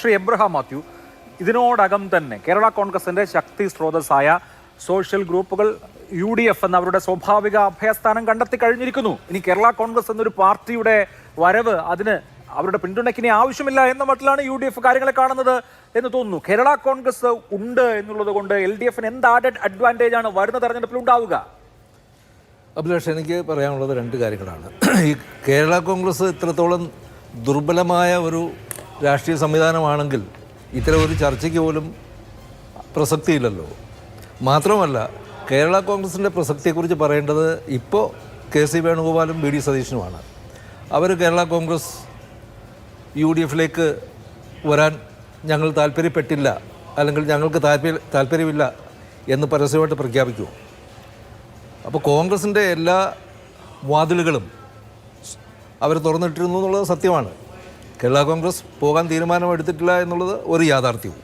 Shri Abraham Mathew ഇതിനോടകം തന്നെ കേരള കോൺഗ്രസിന്റെ ശക്തി സ്രോതസ്സായ സോഷ്യൽ ഗ്രൂപ്പുകൾ യു ഡി എഫ് എന്ന അവരുടെ സ്വാഭാവിക അഭയസ്ഥാനം കണ്ടെത്തി കഴിഞ്ഞിരിക്കുന്നു. ഇനി കേരള കോൺഗ്രസ് എന്നൊരു പാർട്ടിയുടെ വരവ് അതിന് അവരുടെ പിന്തുണയ്ക്കിനി ആവശ്യമില്ല എന്ന മട്ടിലാണ് യു ഡി എഫ് കാര്യങ്ങളെ കാണുന്നത് എന്ന് തോന്നുന്നു. കേരള കോൺഗ്രസ് ഉണ്ട് എന്നുള്ളത് കൊണ്ട് എൽ ഡി എഫിന് എന്ത് ആഡഡ് അഡ്വാന്റേജ് ആണ് വരുന്ന തെരഞ്ഞെടുപ്പിൽ ഉണ്ടാവുക? അഭിലാഷ് എനിക്ക് പറയാനുള്ളത് രണ്ട് കാര്യങ്ങളാണ്. ഈ കേരള കോൺഗ്രസ് ഇത്രത്തോളം ദുർബലമായ ഒരു രാഷ്ട്രീയ സംവിധാനമാണെങ്കിൽ ഇത്തരം ഒരു ചർച്ചയ്ക്ക് പോലും പ്രസക്തിയില്ലല്ലോ. മാത്രമല്ല കേരള കോൺഗ്രസിന്റെ പ്രസക്തിയെക്കുറിച്ച് പറയേണ്ടത് ഇപ്പോൾ കെ സി വേണുഗോപാലും ബി ഡി സതീശനുമാണ്. അവർ കേരള കോൺഗ്രസ് യു ഡി എഫിലേക്ക് വരാൻ ഞങ്ങൾ താല്പര്യപ്പെട്ടില്ല അല്ലെങ്കിൽ ഞങ്ങൾക്ക് താല്പര്യ താല്പര്യമില്ല എന്ന് പരസ്യമായിട്ട് പ്രഖ്യാപിക്കുമോ അപ്പോൾ കോൺഗ്രസിന്റെ എല്ലാ വാതിലുകളും അവർ തുറന്നിട്ടിരുന്നു എന്നുള്ളത് സത്യമാണ്. കേരള കോൺഗ്രസ് പോകാൻ തീരുമാനമെടുത്തിട്ടില്ല എന്നുള്ളത് ഒരു യാഥാർത്ഥ്യവും.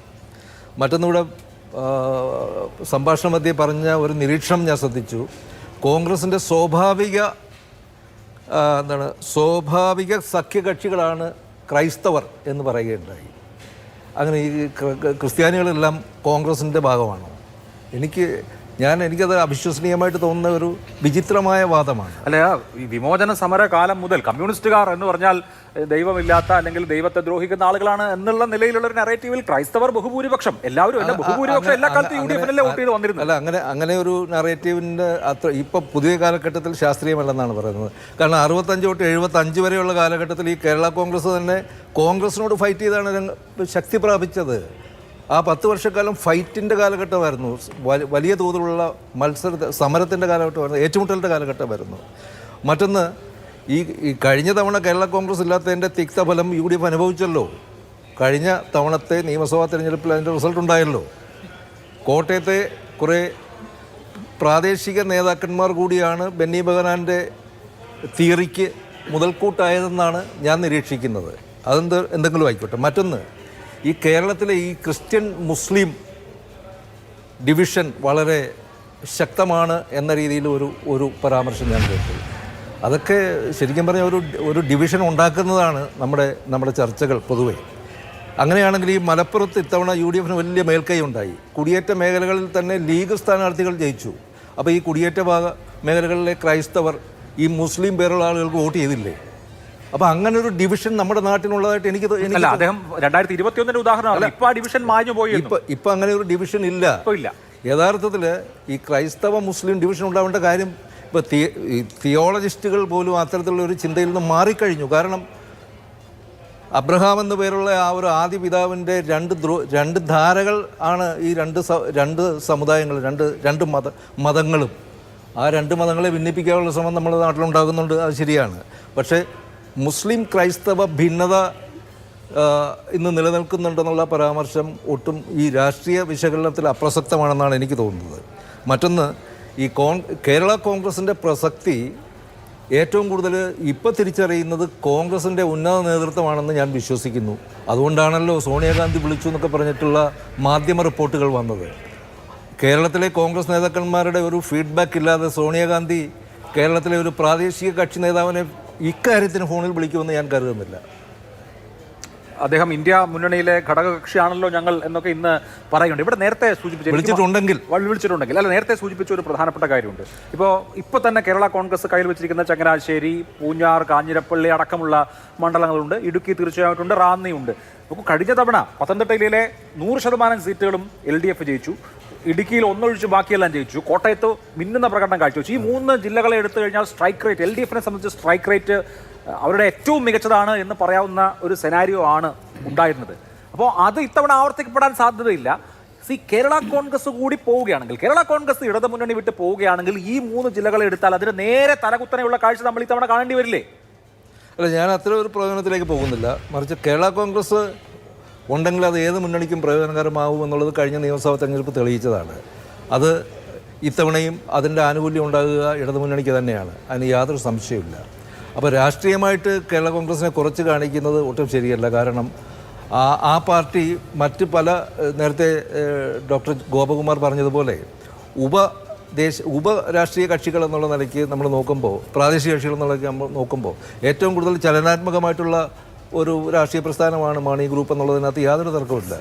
മറ്റൊന്നിവിടെ ആ, സംഭാഷണ മധ്യേ പറഞ്ഞ ഒരു നിരീക്ഷണം ഞാൻ ശ്രദ്ധിച്ചു. കോൺഗ്രസിന്റെ സ്വാഭാവിക എന്താണ് സ്വാഭാവിക സഖ്യകക്ഷികളാണ് ക്രൈസ്തവർ എന്ന് പറയുകയുണ്ടായി. അങ്ങനെ ഈ ക്ര- ക്ര- ക്രിസ്ത്യാനികളെല്ലാം കോൺഗ്രസിന്റെ ഭാഗമാണോ? എനിക്ക് ഞാൻ എനിക്കത് അവിശ്വസനീയമായിട്ട് തോന്നുന്ന ഒരു വിചിത്രമായ വാദമാണ്. അല്ല ഈ വിമോചന സമര കാലം മുതൽ കമ്മ്യൂണിസ്റ്റുകാർ എന്ന് പറഞ്ഞാൽ ദൈവമില്ലാത്ത അല്ലെങ്കിൽ ദൈവത്തെ ദ്രോഹിക്കുന്ന ആളുകളാണ് എന്നുള്ള നിലയിലുള്ള ഒരു നറേറ്റീവിൽ ക്രൈസ്തവർ ബഹുഭൂരിപക്ഷം എല്ലാവരും അല്ല ബഹുഭൂരിപക്ഷം എല്ലാ കാലത്തും യു ഡി എഫിനല്ലേ വോട്ട് ചെയ്ത് വന്നിരുന്നത്? അല്ല അങ്ങനെ അങ്ങനെ ഒരു നറേറ്റീവിന്റെ അത്ര ഇപ്പം പുതിയ കാലഘട്ടത്തിൽ ശാസ്ത്രീയമല്ലെന്നാണ് പറയുന്നത്. കാരണം അറുപത്തഞ്ച് തൊട്ട് എഴുപത്തഞ്ച് വരെയുള്ള കാലഘട്ടത്തിൽ ഈ കേരള കോൺഗ്രസ് തന്നെ കോൺഗ്രസിനോട് ഫൈറ്റ് ചെയ്താണ് ശക്തി പ്രാപിച്ചത്. ആ പത്ത് വർഷക്കാലം ഫൈറ്റിന്റെ കാലഘട്ടമായിരുന്നു. വലിയ തോതിലുള്ള മത്സര സമരത്തിന്റെ കാലഘട്ടമായിരുന്നു. ഏറ്റുമുട്ടലിന്റെ കാലഘട്ടമായിരുന്നു. മറ്റൊന്ന് ഈ ഈ കഴിഞ്ഞ തവണ കേരള കോൺഗ്രസ് ഇല്ലാത്തതിന്റെ തിക്തഫലം യു ഡി എഫ് അനുഭവിച്ചല്ലോ. കഴിഞ്ഞ തവണത്തെ നിയമസഭാ തിരഞ്ഞെടുപ്പിൽ അതിന്റെ റിസൾട്ട് ഉണ്ടായല്ലോ. കോട്ടയത്തെ കുറേ പ്രാദേശിക നേതാക്കന്മാർ കൂടിയാണ് ബെന്നി ബഗനാന്റെ തിയറിക്ക് മുതൽക്കൂട്ടായതെന്നാണ് ഞാൻ നിരീക്ഷിക്കുന്നത്. അതെന്ത് എന്തെങ്കിലും ആയിക്കോട്ടെ. മറ്റൊന്ന് ഈ കേരളത്തിലെ ഈ ക്രിസ്ത്യൻ മുസ്ലിം ഡിവിഷൻ വളരെ ശക്തമാണ് എന്ന രീതിയിൽ ഒരു ഒരു പരാമർശം ഞാൻ കേട്ടു. അതൊക്കെ ശരിക്കും പറഞ്ഞ ഒരു ഒരു ഡിവിഷൻ ഉണ്ടാക്കുന്നതാണ് നമ്മുടെ നമ്മുടെ ചർച്ചകൾ പൊതുവെ. അങ്ങനെയാണെങ്കിൽ ഈ മലപ്പുറത്ത് ഇത്തവണ യു ഡി എഫിന് വലിയ മേൽക്കൈ ഉണ്ടായി. കുടിയേറ്റ മേഖലകളിൽ തന്നെ ലീഗ് സ്ഥാനാർത്ഥികൾ ജയിച്ചു. അപ്പോൾ ഈ കുടിയേറ്റ ഭാഗ മേഖലകളിലെ ക്രൈസ്തവർ ഈ മുസ്ലിം പേരുള്ള ആളുകൾക്ക് വോട്ട് ചെയ്തില്ലേ? അപ്പോൾ അങ്ങനെ ഒരു ഡിവിഷൻ നമ്മുടെ നാട്ടിലുള്ളതായിട്ട് എനിക്ക് അല്ല അദ്ദേഹം രണ്ടായിരത്തി ഇരുപത്തി ഒന്നിന്റെ ഉദാഹരണമാണ് ഇപ്പൊ ആ ഡിവിഷൻ മാഞ്ഞു പോയി എന്നും. ഇപ്പൊ ഇപ്പൊ അങ്ങനെ ഒരു ഡിവിഷൻ ഇല്ല. യഥാർത്ഥത്തിൽ ഇല്ല. യഥാർത്ഥത്തിൽ ഈ ക്രൈസ്തവ മുസ്ലിം ഡിവിഷൻ ഉണ്ടാവേണ്ട കാര്യം ഇപ്പോൾ തിയോളജിസ്റ്റുകൾ പോലും അത്തരത്തിലുള്ള ഒരു ചിന്തയിൽ നിന്ന് മാറിക്കഴിഞ്ഞു. കാരണം അബ്രഹാം എന്ന പേരുള്ള ആ ഒരു ആദ്യ പിതാവിന്റെ രണ്ട് ദ്രോ രണ്ട് ധാരകൾ ആണ് ഈ രണ്ട് രണ്ട് സമുദായങ്ങൾ രണ്ട് രണ്ട് മത മതങ്ങളും. ആ രണ്ട് മതങ്ങളെ ഭിന്നിപ്പിക്കാനുള്ള ശ്രമം നമ്മുടെ നാട്ടിലുണ്ടാകുന്നുണ്ട്. അത് ശരിയാണ്. പക്ഷേ മുസ്ലിം ക്രൈസ്തവ ഭിന്നത ഇന്ന് നിലനിൽക്കുന്നുണ്ടെന്നുള്ള പരാമർശം ഒട്ടും ഈ രാഷ്ട്രീയ വിശകലനത്തിൽ അപ്രസക്തമാണെന്നാണ് എനിക്ക് തോന്നുന്നത്. മറ്റൊന്ന് ഈ കോൺ കേരള കോൺഗ്രസിന്റെ പ്രസക്തി ഏറ്റവും കൂടുതൽ ഇപ്പോൾ തിരിച്ചറിയുന്നത് കോൺഗ്രസിന്റെ ഉന്നത നേതൃത്വമാണെന്ന് ഞാൻ വിശ്വസിക്കുന്നു. അതുകൊണ്ടാണല്ലോ സോണിയാഗാന്ധി വിളിച്ചു എന്നൊക്കെ പറഞ്ഞിട്ടുള്ള മാധ്യമ റിപ്പോർട്ടുകൾ വന്നത്. കേരളത്തിലെ കോൺഗ്രസ് നേതാക്കന്മാരുടെ ഒരു ഫീഡ്ബാക്ക് ഇല്ലാതെ സോണിയാഗാന്ധി കേരളത്തിലെ ഒരു പ്രാദേശിക കക്ഷി നേതാവിനെ ഇക്കാര്യത്തിന് ഫോണിൽ വിളിക്കുമെന്ന് ഞാൻ കരുതുന്നില്ല. അദ്ദേഹം ഇന്ത്യ മുന്നണിയിലെ ഘടകകക്ഷിയാണല്ലോ ഞങ്ങൾ എന്നൊക്കെ ഇന്ന് പറയുന്നുണ്ട്. ഇവിടെ നേരത്തെ സൂചിപ്പിച്ചു വിളിച്ചിട്ടുണ്ടെങ്കിൽ. വിളിച്ചിട്ടുണ്ടെങ്കിൽ. അല്ല നേരത്തെ സൂചിപ്പിച്ച ഒരു പ്രധാനപ്പെട്ട കാര്യമുണ്ട്. ഇപ്പോൾ ഇപ്പോൾ തന്നെ കേരള കോൺഗ്രസ് കയ്യിൽ വെച്ചിരിക്കുന്ന ചങ്ങനാശ്ശേരി പൂഞ്ഞാർ കാഞ്ഞിരപ്പള്ളി അടക്കമുള്ള മണ്ഡലങ്ങളുണ്ട്. ഇടുക്കി തീർച്ചയായിട്ടുണ്ട് റാന്നിയുണ്ട്. നമുക്ക് കഴിഞ്ഞ തവണ പത്തനംതിട്ടയിലെ നൂറ് ശതമാനം സീറ്റുകളും എൽ ഡി എഫ് ജയിച്ചു. ഇടുക്കിയിൽ ഒന്നൊഴിച്ച് ബാക്കിയെല്ലാം ജയിച്ചു. കോട്ടയത്ത് മിന്നുന്ന പ്രകടനം കാഴ്ചവെച്ചു. ഈ മൂന്ന് ജില്ലകളെ എടുത്തു കഴിഞ്ഞാൽ സ്ട്രൈക്ക് റേറ്റ് എൽ ഡി എഫിനെ സംബന്ധിച്ച് സ്ട്രൈക്ക് റേറ്റ് അവരുടെ ഏറ്റവും മികച്ചതാണ് എന്ന് പറയാവുന്ന ഒരു സെനാരിയോ ആണ് ഉണ്ടായിരുന്നത്. അപ്പോൾ അത് ഇത്തവണ ആവർത്തിക്കപ്പെടാൻ സാധ്യതയില്ല. സി കേരള കോൺഗ്രസ് കൂടി പോവുകയാണെങ്കിൽ കേരള കോൺഗ്രസ് ഇടത് മുന്നണി വിട്ട് പോവുകയാണെങ്കിൽ ഈ മൂന്ന് ജില്ലകളെ എടുത്താൽ അതിന് നേരെ തലകുത്തനെയുള്ള കാഴ്ച നമ്മൾ ഇത്തവണ കാണേണ്ടി വരില്ലേ? അല്ല ഞാൻ അത്ര ഒരു പ്രയോജനത്തിലേക്ക് പോകുന്നില്ല. മറിച്ച് കേരള കോൺഗ്രസ് ഉണ്ടെങ്കിൽ അത് ഏത് മുന്നണിക്കും പ്രയോജനകരമാവും എന്നുള്ളത് കഴിഞ്ഞ നിയമസഭാ തെരഞ്ഞെടുപ്പ് തെളിയിച്ചതാണ്. അത് ഇത്തവണയും അതിന്റെ ആനുകൂല്യം ഉണ്ടാകുക ഇടതു മുന്നണിക്ക് തന്നെയാണ്. അതിന് യാതൊരു സംശയമില്ല അപ്പോൾ രാഷ്ട്രീയമായിട്ട് കേരള കോൺഗ്രസിനെ കുറച്ച് കാണിക്കുന്നത് ഒട്ടും ശരിയല്ല. കാരണം ആ ആ പാർട്ടി മറ്റ് പല നേരത്തെ ഡോക്ടർ ഗോപകുമാർ പറഞ്ഞതുപോലെ ഉപ ദേശ ഉപ രാഷ്ട്രീയ കക്ഷികൾ എന്നുള്ള നിലയ്ക്ക് നമ്മൾ നോക്കുമ്പോൾ പ്രാദേശിക കക്ഷികൾ എന്നുള്ള നമ്മൾ നോക്കുമ്പോൾ ഏറ്റവും കൂടുതൽ ചലനാത്മകമായിട്ടുള്ള ഒരു രാഷ്ട്രീയ പ്രസ്ഥാനമാണ് മാണി ഗ്രൂപ്പ് എന്നുള്ളതിനകത്ത് യാതൊരു തർക്കവുമില്ല.